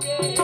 Deus.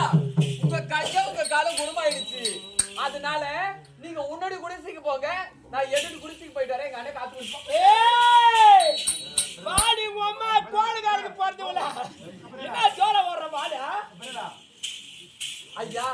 அதனால நீங்க உன்னோட குடிசைக்கு போங்க. நான் எதிர்த்து குடிசைக்கு போயிட்டு வரேன். எங்க அண்ணன் காத்து ஏய்! வாடி உமா அம்மா கோடுகாரனுக்கு பிறந்தவளா என்ன சோழ ஓடுற வாடா ஐயா.